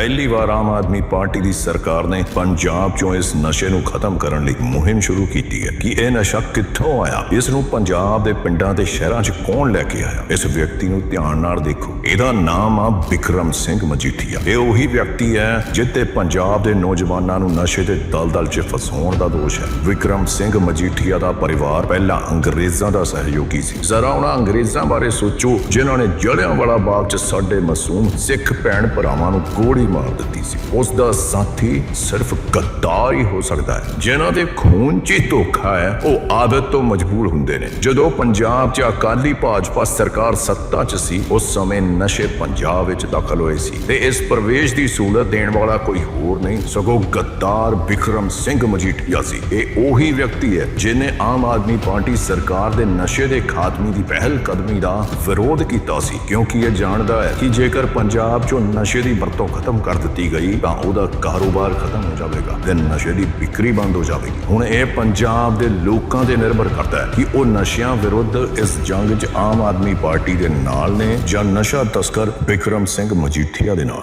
ਪਹਿਲੀ ਵਾਰ ਆਮ ਆਦਮੀ ਪਾਰਟੀ ਦੀ ਸਰਕਾਰ ਨੇ ਪੰਜਾਬ 'ਚੋਂ ਇਸ ਨਸ਼ੇ ਨੂੰ ਖਤਮ ਕਰਨ ਲਈ ਮੁਹਿੰਮ ਸ਼ੁਰੂ ਕੀਤੀ ਹੈ। ਕਿ ਇਹ ਨਸ਼ਾ ਕਿੱਥੋਂ ਆਇਆ? ਇਸ ਨੂੰ ਪੰਜਾਬ ਦੇ ਪਿੰਡਾਂ ਤੇ ਸ਼ਹਿਰਾਂ 'ਚ ਕੌਣ ਲੈ ਕੇ ਆਇਆ? ਇਸ ਵਿਅਕਤੀ ਨੂੰ ਧਿਆਨ ਨਾਲ ਦੇਖੋ। ਇਹਦਾ ਨਾਮ ਆ ਵਿਕਰਮ ਸਿੰਘ ਮਜੀਠੀਆ। ਇਹ ਉਹੀ ਵਿਅਕਤੀ ਹੈ ਜਿੱਤੇ ਪੰਜਾਬ ਦੇ ਨੌਜਵਾਨਾਂ ਨੂੰ ਨਸ਼ੇ ਦੇ ਦਲਦਲ 'ਚ ਫਸਾਉਣ ਦਾ ਦੋਸ਼ ਹੈ। ਵਿਕਰਮ ਸਿੰਘ ਮਜੀਠੀਆ ਦਾ ਪਰਿਵਾਰ ਪਹਿਲਾਂ ਅੰਗਰੇਜ਼ਾਂ ਦਾ ਸਹਿਯੋਗੀ ਸੀ। ਜ਼ਰਾ ਉਹਨਾਂ ਅੰਗਰੇਜ਼ਾਂ ਬਾਰੇ ਸੋਚੋ, ਜਿਨ੍ਹਾਂ ਨੇ ਜੜਿਆਂ ਵਾਲਾ ਬਾਗ 'ਚ ਸਾਡੇ ਮਾਸੂਮ ਸਿੱਖ ਭੈਣ ਭਰਾਵਾਂ ਨੂੰ ਗੋਲੀ ਮਾਰ ਦਿੱਤੀ ਸੀ। ਉਸ ਦਾ ਸਾਥੀ ਸਿਰਫ ਗੱਦਾਰ ਹੀ ਹੋ ਸਕਦਾ ਹੈ। ਜਿਨ੍ਹਾਂ ਦੇ ਖੂਨ 'ਚ ਧੋਖਾ ਹੈ, ਉਹ ਆਦਤ ਤੋਂ ਮਜਬੂਰ ਹੁੰਦੇ ਨੇ। ਜਦੋਂ ਪੰਜਾਬ 'ਚ ਅਕਾਲੀ ਭਾਜਪਾ ਸਰਕਾਰ ਸੱਤਾ 'ਚ ਸੀ, ਉਸ ਸਮੇਂ ਨਸ਼ੇ ਪੰਜਾਬ ਵਿੱਚ ਦਾਖਲ ਹੋਏ ਸੀ। ਤੇ ਇਸ ਪ੍ਰਵੇਸ਼ ਦੀ ਸਹੂਲਤ ਦੇਣ ਵਾਲਾ ਕੋਈ ਹੋਰ ਨਹੀਂ, ਸਗੋਂ ਗੱਦਾਰ ਵਿਕਰਮ ਸਿੰਘ ਮਜੀਠੀਆ ਸੀ। ਇਹ ਉਹੀ ਵਿਅਕਤੀ ਹੈ ਜਿਨੇ ਆਮ ਆਦਮੀ ਪਾਰਟੀ ਸਰਕਾਰ ਦੇ ਨਸ਼ੇ ਦੇ ਖਾਤਮੇ ਦੀ ਪਹਿਲ ਕਦਮੀ ਦਾ ਵਿਰੋਧ ਕੀਤਾ ਸੀ। ਕਿਉਂਕਿ ਇਹ ਜਾਣਦਾ ਹੈ ਕਿ ਜੇਕਰ ਪੰਜਾਬ 'ਚੋਂ ਨਸ਼ੇ ਦੀ ਵਰਤੋਂ ਖਤਮ ਕਰ ਦਿੱਤੀ ਗਈ, ਤਾਂ ਉਹਦਾ ਕਾਰੋਬਾਰ ਖਤਮ ਹੋ ਜਾਵੇਗਾ। ਤੇ ਨਸ਼ੇ ਦੀ ਵਿਕਰੀ ਬੰਦ ਹੋ ਜਾਵੇਗੀ। ਹੁਣ ਇਹ ਪੰਜਾਬ ਦੇ ਲੋਕਾਂ ਤੇ ਨਿਰਭਰ ਕਰਦਾ ਹੈ ਕਿ ਉਹ ਨਸ਼ਿਆਂ ਵਿਰੁੱਧ ਇਸ ਜੰਗ 'ਚ ਆਮ ਆਦਮੀ ਪਾਰਟੀ ਦੇ ਨਾਲ ਨੇ ਜਾਂ ਨਸ਼ਾ ਤਸਕਰ ਵਿਕਰਮ ਸਿੰਘ ਮਜੀਠੀਆ ਦੇ ਨਾਲ।